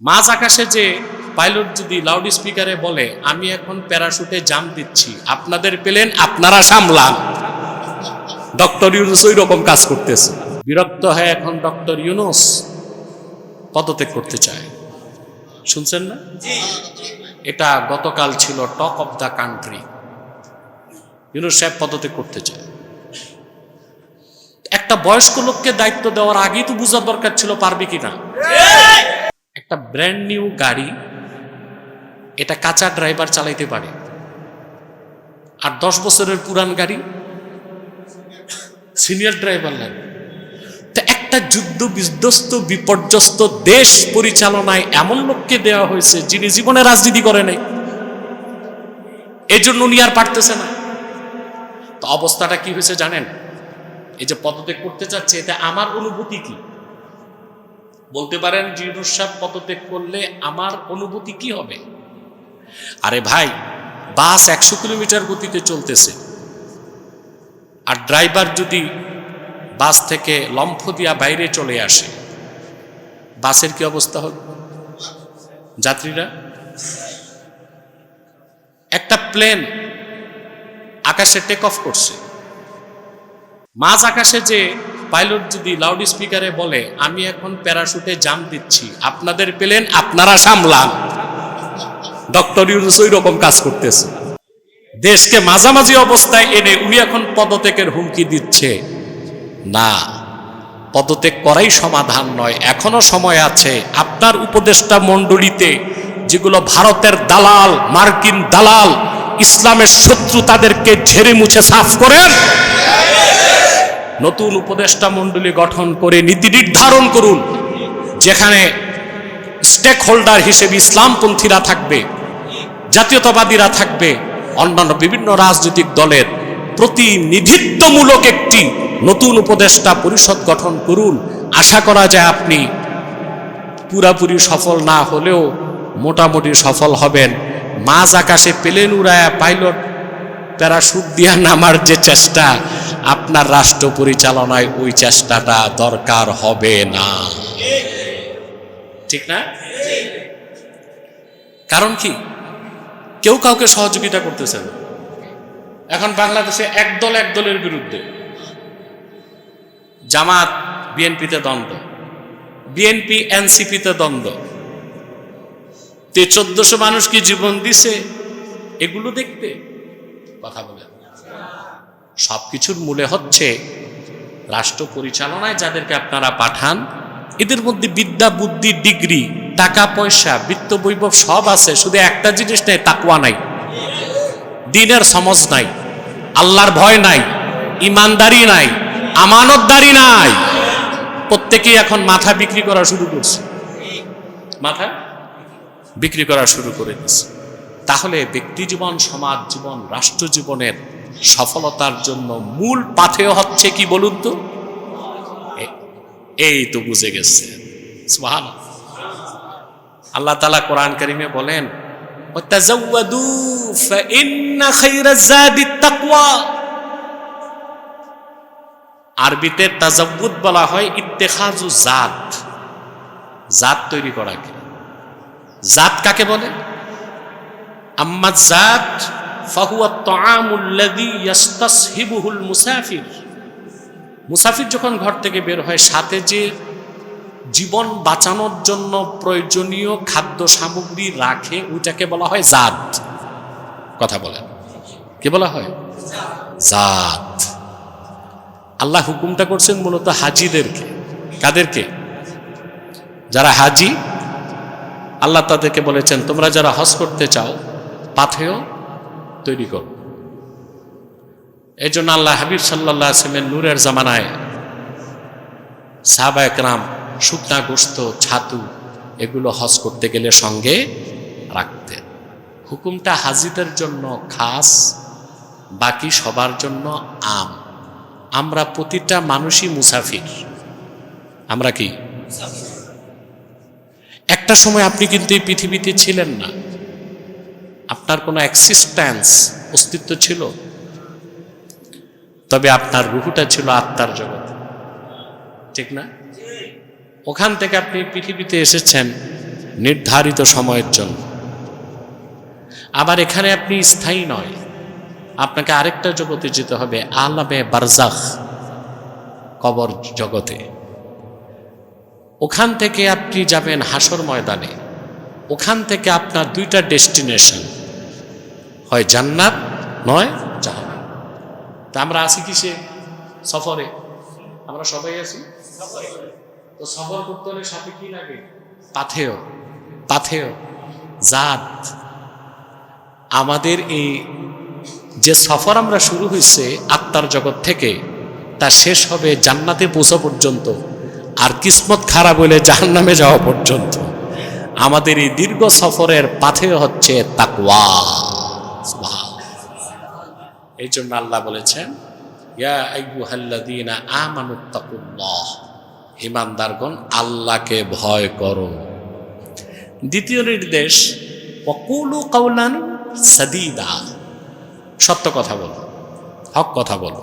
মাঝ আকাশে যে পাইলট যদি লাউড স্পিকারে বলে আমি এখন প্যারাশুটে জাম দিচ্ছি আপনাদের পেলেন আপনারা সামলান। ডক্টর ইউনুস ওই রকম কাজ করতেছে। বিরক্ত হয়ে এখন ডক্টর ইউনুস পদত্যাগ করতে চায়। শুনছেন না? এটা গতকাল ছিল talk of the country. Yunus সাহেব পদত্যাগ করতে চায়। একটা বয়স্ক লোককে দায়িত্ব দেওয়ার আগেই তো বোঝার দরকার ছিল পারবে কিনা। একটা ব্র্যান্ড নিউ গাড়ি, এটা কাঁচা ড্রাইভার চালাইতে পারে। আর দশ বছরের পুরান গাড়ি সিনিয়র ড্রাইভার লাগে তো একটা যুদ্ধ বিধ্বস্ত, বিপর্যস্ত দেশ পরিচালনায় এমন লোককে দেওয়া হয়েছে যিনি জীবনে রাজনীতি করে নাই। এই জন্য উনি আর পারতেছে না। তো অবস্থাটা কি হয়েছে জানেন? এই যে পদত্যাগ করতে চাচ্ছে, এটা আমার অনুভূতি কি? বলতে পারেন জিনুস সাহেব পদত্যাগ করলে আমার অনুভূতি কি হবে? আরে ভাই, বাস একশো কিলোমিটার গতিতে চলতেছে। আর ড্রাইভার যদি বাস থেকে লম্ফ দিয়া বাইরে চলে আসে, বাসের কি অবস্থা হবে? যাত্রীরা? একটা প্লেন আকাশে টেক অফ করছে। মাঝ আকাশে যে পাইলট যদি লাউড স্পিকারে বলে, আমি এখন প্যারাশুটে জাম দিচ্ছি, আপনাদের পেলেন, আপনারা সামলান। ডক্টর ইউনুস ওই রকম কাজ করতেছে। দেশকে মাঝামাঝি অবস্থায় এনে উনি এখন পদত্যাগের হুমকি দিচ্ছে। না, পদত্যাগ করাই সমাধান নয়, এখনও সময় আছে। আপনার উপদেষ্টা মণ্ডলীতে যেগুলো ভারতের দালাল, মার্কিন দালাল, ইসলামের শত্রু তাদেরকে ঝেড়ে মুছে সাফ করেন নতুন উপদেষ্টা মণ্ডলী গঠন করে নীতি নির্ধারণ করুন, যেখানে স্টেক হোল্ডার হিসেবে ইসলামপন্থীরা থাকবে, জাতীয়তাবাদীরা থাকবে, অন্যান্য বিভিন্ন রাজনৈতিক দলের প্রতিনিধিত্বমূলক একটি নতুন উপদেষ্টা পরিষদ গঠন করুন। আশা করা যায় আপনি পুরাপুরি সফল না হলেও মোটামুটি সফল হবেন। মাঝ আকাশে প্লেন উড়ায়া পাইলট, প্যারাশুট দিয়া নামার যে চেষ্টা আপনার রাষ্ট্র পরিচালনায় ওই চেষ্টাটা দরকার হবে না। ঠিক না? কারণ কি? কেউ কাউকে সহযোগিতা করতেছে না। এখন বাংলাদেশে একদল একদলের বিরুদ্ধে জামাত বিএনপিতে দ্বন্দ্ব, বিএনপি, এনসিপিতে দ্বন্দ্ব। তে চোদ্দশো মানুষ কি জীবন দিছে? এগুলো দেখতে কথা বলে। সব কিছুর মূলে হচ্ছে রাষ্ট্র পরিচালনায় যাদেরকে আপনারা পাঠান, এদের মধ্যে বিদ্যা, বুদ্ধি, ডিগ্রি, টাকা, পয়সা, বিত্ত, বৈভব সব আছে, শুধু একটা জিনিস নেই তাকুয়া নাই। দিনের সমজ নাই, আল্লাহর ভয় নাই, ইমানদারি নাই, আমানতদারি নাই। প্রত্যেকেই এখন মাথা বিক্রি করা শুরু করছে। মাথা বিক্রি করা শুরু করে দিচ্ছে তাহলে ব্যক্তি জীবন, সমাজ জীবন, রাষ্ট্র জীবনের সফলতার জন্য মূল পাথে হচ্ছে কি বলুন তো? এই তো বুঝে গেছে। আল্লাহ তালা কোরআন করিমে বলেন আরবিতে তাজাবুদ বলা হয় ইত্তেখাজু জাত। জাত তৈরি করাকে জাত কাকে বলে? আম্মা জাত মুসাফির। মুসাফির যখন ঘর থেকে বের হয়, সাথে যে জীবন বাঁচানোর জন্য প্রয়োজনীয় খাদ্য সামগ্রী রাখে, ওইটাকে বলা হয় জাত। কথা বলেন। কি বলা হয়? জাত। আল্লাহ হুকুমটা করছেন মূলত হাজিদেরকে। কাদেরকে? যারা হাজি, আল্লাহ তাদেরকে বলেছেন, তোমরা যারা হজ করতে চাও, পাথেয় তৈরি করো এই জন্য আল্লাহ হাবিব সাল্লাহ আসলামের নূরের জামানায় সাহাবা একরাম শুকনা গোস্ত ছাতু এগুলো হজ করতে গেলে সঙ্গে রাখতেন। হুকুমটা হাজিদের জন্য খাস, বাকি সবার জন্য আম। আমরা প্রতিটা মানুষই মুসাফির। আমরা কি? একটা সময় আপনি কিন্তু এই পৃথিবীতে ছিলেন না। আপনার কোনো এক্সিস্ট্যান্স অস্তিত্ব ছিল? তবে আপনার রুহুটা ছিল আত্মার জগৎ। ঠিক না? ওখান থেকে আপনি পৃথিবীতে এসেছেন নির্ধারিত সময়ের জন্য। আবার এখানে আপনি স্থায়ী নয়। আপনাকে আরেকটা জগতে যেতে হবে, আলামে বারজাখ, কবর জগতে। ওখান থেকে আপনি যাবেন হাসর ময়দানে। ওখান থেকে আপনার দুইটা ডেস্টিনেশন। হয় জান্নাত, নয় জাহান্নাম। তা আমরা আছি কিসে? সফরে। আমরা সবাই আছি? তো সফর করতে হলে সাথে কি লাগে? পাথেয় পাথেয় জাত। আমাদের এই যে সফর আমরা শুরু হয়েছে আত্মার জগৎ থেকে, তা শেষ হবে জান্নাতে পৌঁছা পর্যন্ত আর কিসমত খারাপ হলে জাহান্নামে যাওয়া পর্যন্ত। আমাদের এই দীর্ঘ সফরের পাথেয় হচ্ছে তাকওয়া। এই জন্য আল্লাহ বলেছেন ইমানদারগণ, আল্লাহকে ভয় করো। দ্বিতীয় নির্দেশ অকুলু কাউলান সাদিদা সত্য কথা বলো, হক কথা বলো।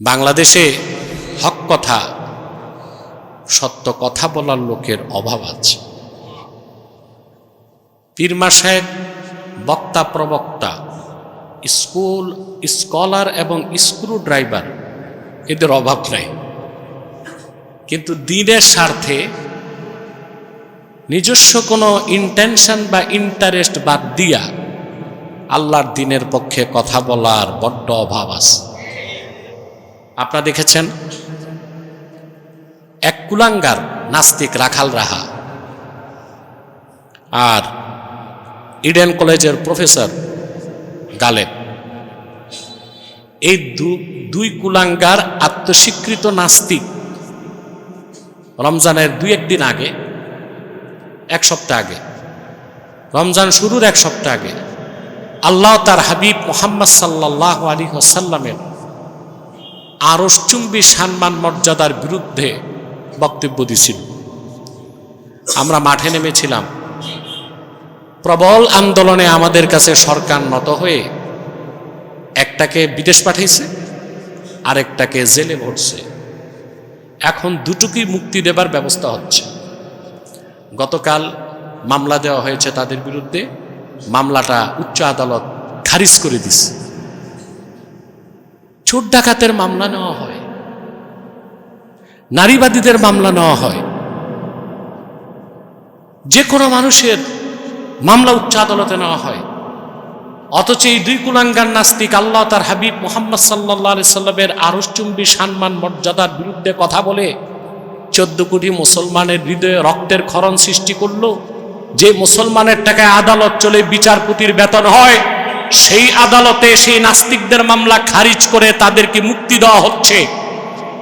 বাংলাদেশে হক কথা, সত্য কথা বলার লোকের অভাব আছে। পীরমা সাহেব বক্তা প্রবক্তা, স্কুল, স্কলার এবং স্ক্রু ড্রাইভার এদের অভাব নাই। কিন্তু দিনের স্বার্থে নিজস্ব কোনো ইন্টেনশন বা ইন্টারেস্ট বাদ দিয়া আল্লাহর দিনের পক্ষে কথা বলার বড্ড অভাব আছে। আপনারা দেখেছেন, এক কুলাঙ্গার নাস্তিক রাখাল রাহা আর ইডেন কলেজের প্রফেসর গালেব। এই দুই কুলাঙ্গার আত্মস্বীকৃত নাস্তিক। রমজানের দুই একদিন আগে, এক সপ্তাহ আগে, রমজান শুরুর এক সপ্তাহ আগে, আল্লাহ তার হাবিব মোহাম্মদ সাল্লাহ আলী হাসাল্লামের আরসচুম্বী সম্মান মর্যাদার বিরুদ্ধে বক্তব্য দিছিল। আমরা মাঠে নেমেছিলাম। প্রবল আন্দোলনে আমাদের কাছে সরকার নত হয়ে একটাকে বিদেশ পাঠাইছে, আরেকটাকে জেলে ভরছে। এখন দুটুকুই মুক্তি দেবার ব্যবস্থা হচ্ছে। গতকাল মামলা দেওয়া হয়েছে তাদের বিরুদ্ধে, মামলাটা উচ্চ আদালত খারিজ করে দিছে। চোর ডাকাতের মামলা নেওয়া হয়, নারীবাদীদের মামলা নেওয়া হয়। যে কোনো মানুষের মামলা উচ্চ আদালতে নেওয়া হয়। অথচ এই দুই কুলাঙ্গার নাস্তিক আল্লাহ তার হাবিব মোহাম্মদ সাল্লাহ সাল্লামের আরসচুম্বী সম্মান, মর্যাদার বিরুদ্ধে কথা বলে চোদ্দ কোটি মুসলমানের হৃদয়ে রক্তের ক্ষরণ সৃষ্টি করল। যে মুসলমানের টাকায় আদালত চলে বিচারপতির বেতন হয়, সেই আদালতে সেই নাস্তিকদের মামলা খারিজ করে তাদেরকে মুক্তি দেওয়া হচ্ছে।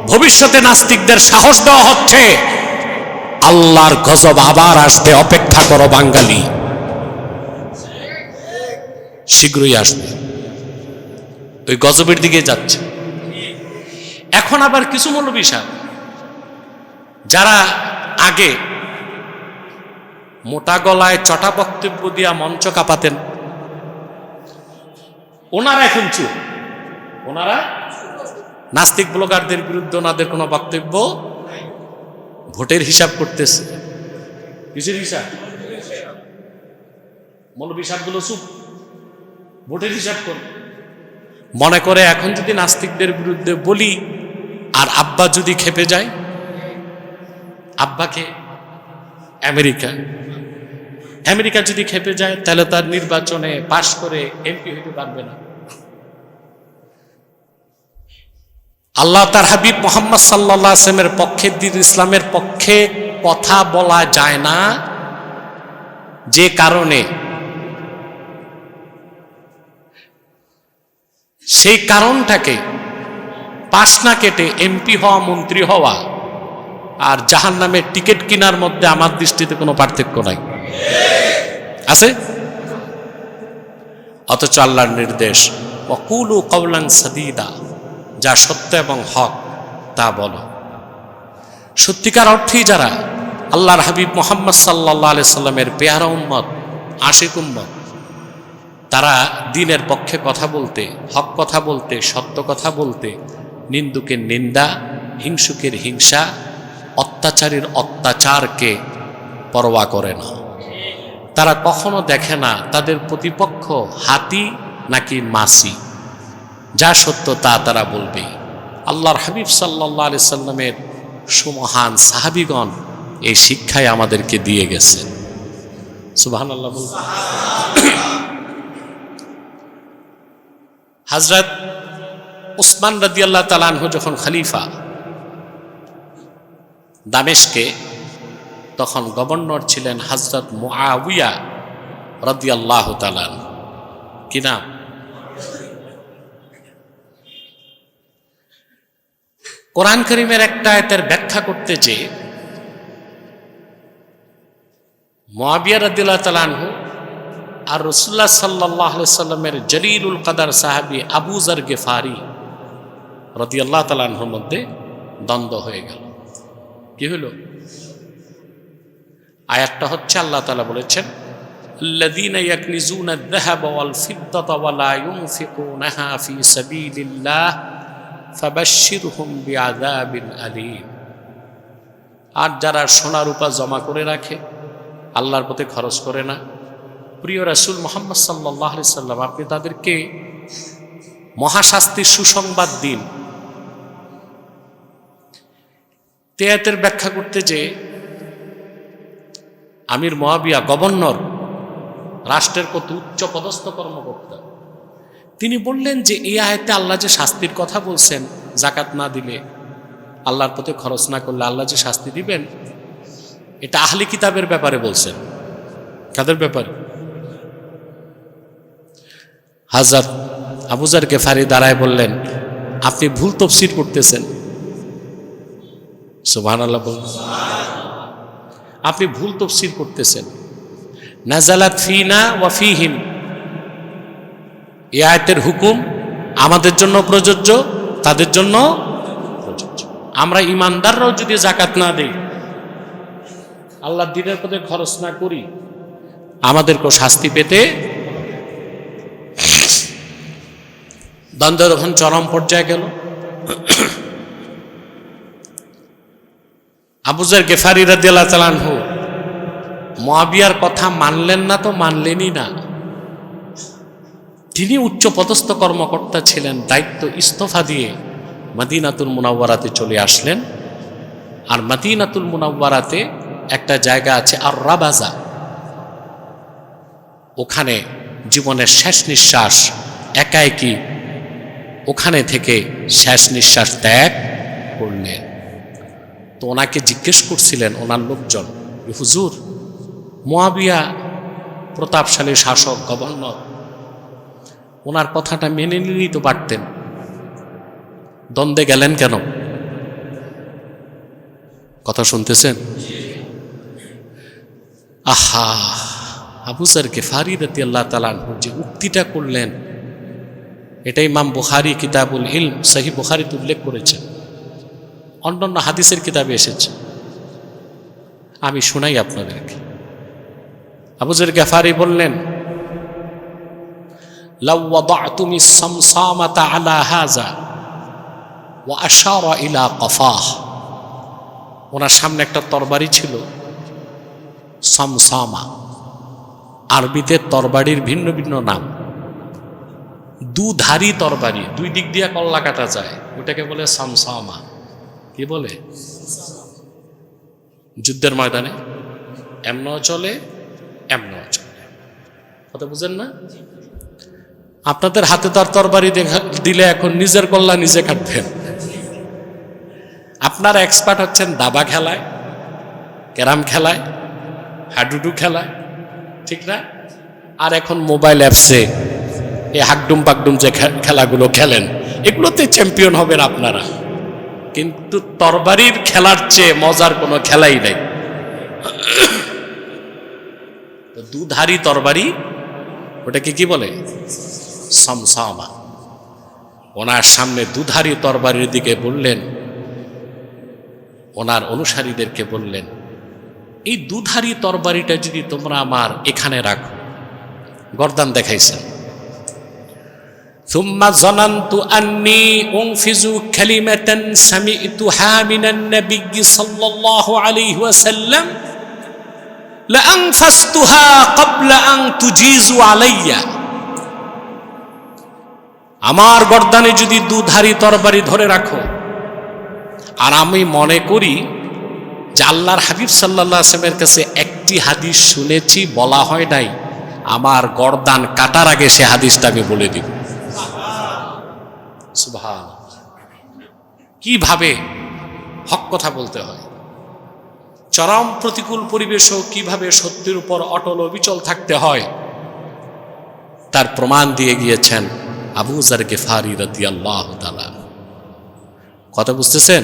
ভবিষ্যতে নাস্তিকদের সাহস দেওয়া হচ্ছে। আল্লাহর গজব আবার আসবে, অপেক্ষা করো বাঙালি। শীঘ্রই আসবে। ওই গজবের দিকে যাচ্ছে। এখন আবার কিছু মৌলবী সাহেব, যারা আগে মোটা গলায় চটা বক্তব্য দিয়া মঞ্চ কাঁপাতেন, ওনারা এখন চুপ। ওনারা নাস্তিক ব্লগারদের বিরুদ্ধে ওনাদের কোনো বক্তব্য ভোটের হিসাব করতেছে। কিসের হিসাব? মৌলবী সাহেবগুলো চুপ। ভোটের হিসাব কর মনে করে এখন যদি নাস্তিকদের বিরুদ্ধে বলি, আর আব্বা যদি খেপে যায়, আব্বাকে আমেরিকা আমেরিকা যদি খেপে যায়, তাহলে তার নির্বাচনে পাশ করে এমপি হইতে পারবে না। আল্লাহ তার হাবিব মোহাম্মদ সাল্লাহ আসলামের পক্ষে, দিন ইসলামের পক্ষে কথা বলা যায় না। যে কারণে সেই কারণটাকে পাশ না কেটে এমপি হওয়া, মন্ত্রী হওয়া আর জাহান নামের টিকিট কেনার মধ্যে আমার দৃষ্টিতে কোনো পার্থক্য নাই। আছে? অথচ আল্লাহর নির্দেশ অকুলু কৌলাং সাদিদা যা সত্য এবং হক, তা বলো। সত্যিকার অর্থেই যারা আল্লাহর হাবিব মোহাম্মদ সাল্লাহ আলি সাল্লামের পেয়ারা উম্মত, আশিক উম্মত তারা দিনের পক্ষে কথা বলতে, হক কথা বলতে, সত্য কথা বলতে, নিন্দুকের নিন্দা, হিংসুকের হিংসা, অত্যাচারীর অত্যাচারকে পরোয়া করে না। তারা কখনো দেখে না তাদের প্রতিপক্ষ হাতি নাকি মাসি যা সত্য তা তারা বলবে আল্লাহর হাবিব সাল্লাহ আলি সাল্লামের সুমহান সাহাবিগণ এই শিক্ষায় আমাদেরকে দিয়ে গেছে। সুবাহান আল্লাহ হাজরত উসমান রাদি আল্লাহ তালানহ যখন খলিফা দামেশকে, তখন গভর্নর ছিলেন হজরত রদি আল্লাহ তালান কি নাম? কোরআন করিমের একটা আয়তের ব্যাখ্যা করতে যে মোয়াবিয়া রদিল্লাহ তালানহু আর রসুল্লাহ সাল্লাহ সাল্লামের জলিলুল কাদার সাহাবি আবুজার গেফারি রদি আল্লাহ তালানহুর মধ্যে দ্বন্দ্ব হয়ে গেল কি হলো আয়াতটা হচ্ছে আল্লাহ তালা বলেছেন الذين يكنزون الذهب والفضة ولا ينفقونها في سبيل الله فبشرهم بعذاب أليم আর যারা সোনা রূপা জমা করে রাখে আল্লাহর পথে খরচ করে না প্রিয় রাসুল মোহাম্মদ সাল্লাহ সাল্লাম, আপনি তাদেরকে মহাশাস্তির সুসংবাদ দিন। তেয়াতের ব্যাখ্যা করতে যে আমির মহাবিয়া গভর্নর, রাষ্ট্রের কত উচ্চ পদস্থ কর্মকর্তা, তিনি বললেন যে এই আয়তে আল্লাহ যে শাস্তির কথা বলছেন জাকাত না দিলে আল্লাহর পথে খরচ না করলে আল্লাহ যে শাস্তি দিবেন, এটা আহলি কিতাবের ব্যাপারে বলছেন। কাদের ব্যাপারে? হাজার আবুজার গেফারি দাঁড়ায় বললেন, আপনি ভুল তফসির করতেছেন। সুবাহ আপনি ভুল তফসির করতেছেন। নাজালাত ফিনা ওয়া ফিহিম, এ আয়তের হুকুম আমাদের জন্য প্রযোজ্য, তাদের জন্য প্রযোজ্য। আমরা ইমানদাররাও যদি জাকাত না দেই আল্লাহ দিনের পথে খরচ না করি, আমাদেরকেও শাস্তি পেতে দ্বন্দ্ব যখন চরম পর্যায়ে গেল। আবুজার গেফারি রাদিয়াল্লাহু তাআলাহু মুয়াবিয়ার কথা মানলেন না তো মানলেনই না। তিনি উচ্চ পদস্থ কর্মকর্তা ছিলেন, দায়িত্ব ইস্তফা দিয়ে মদিনাতুল মুনাওয়ারাতে চলে আসলেন। আর মদিনাতুল মুনাওয়ারাতে একটা জায়গা আছে আর রাবাজা ওখানে জীবনের শেষ নিঃশ্বাস একা একই ওখানে থেকে শেষ নিঃশ্বাস ত্যাগ করলেন। তো ওনাকে জিজ্ঞেস করছিলেন, ওনার লোকজন? হুজুর, মোয়াবিয়া প্রতাপশালী শাসক, গভর্নর, ওনার কথাটা মেনে নিলেই তো পারতেন। দ্বন্দ্বে গেলেন কেন? কথা শুনতেছেন? আহা, আবু স্যারকে ফারি রতি আল্লাহ তালানহু যে উক্তিটা করলেন এটাই ইমাম বুখারি কিতাবুল ইলম সাহি বুখারিতে উল্লেখ করেছেন। অন্যান্য হাদিসের কিতাবে এসেছে। আমি শোনাই আপনাদেরকে। আবুজের গাফারি বললেন তুমি আলা হাজা ইলা কফাহ। ওনার সামনে একটা তরবারি ছিল, সমসামা। আরবিতে তরবারির ভিন্ন ভিন্ন নাম। দুধারি তরবারি, দুই দিক দিয়ে কল্লা কাটা যায় ওটাকে বলে সমসামা। কি বলে? যুদ্ধের ময়দানে? এমনও চলে এমনও চলে। কথা বুঝেন না? আপনাদের হাতে তার তরবারি দিলে এখন নিজের কল্লা নিজে কাটবেন। আপনার এক্সপার্ট হচ্ছেন দাবা খেলায়, ক্যারাম খেলায়, হাডুডু খেলায়, ঠিক না? আর এখন মোবাইল অ্যাপসে এই হাকডুম পাকডুম যে খেলাগুলো খেলেন, এগুলোতে চ্যাম্পিয়ন হবেন আপনারা। কিন্তু তরবারির খেলার চেয়ে মজার কোনো খেলাই নেই। দুধারি তরবারি, ওটাকে কি বলে? সমসামা। ওনার সামনে দুধারি তরবারির দিকে বললেন, ওনার অনুসারীদেরকে বললেন, এই দুধারি তরবারিটা যদি তোমরা আমার এখানে রাখো, গরদান দেখাইছেন। ثم ظننت أني أنفذ كلمة سمعتها من النبي صلى الله عليه وسلم لأنفذتها قبل أن تجيزوا عليّ আমার গর্দানে যদি দুধারি তরবারি ধরে রাখো আর আমি মনে করি যে আল্লাহর হাবিব সাল্লাহ আসলামের কাছে একটি হাদিস শুনেছি বলা হয় নাই আমার গর্দান কাটার আগে সে হাদিসটা আমি বলে দিব সুবহান কীভাবে হক কথা বলতে হয়? চরম প্রতিকূল পরিবেশও কীভাবে সত্যের উপর অটল অবিচল থাকতে হয়? তার প্রমাণ দিয়ে গিয়েছেন আবু জার গেফারি রদি আল্লাহ কথা বুঝতেছেন?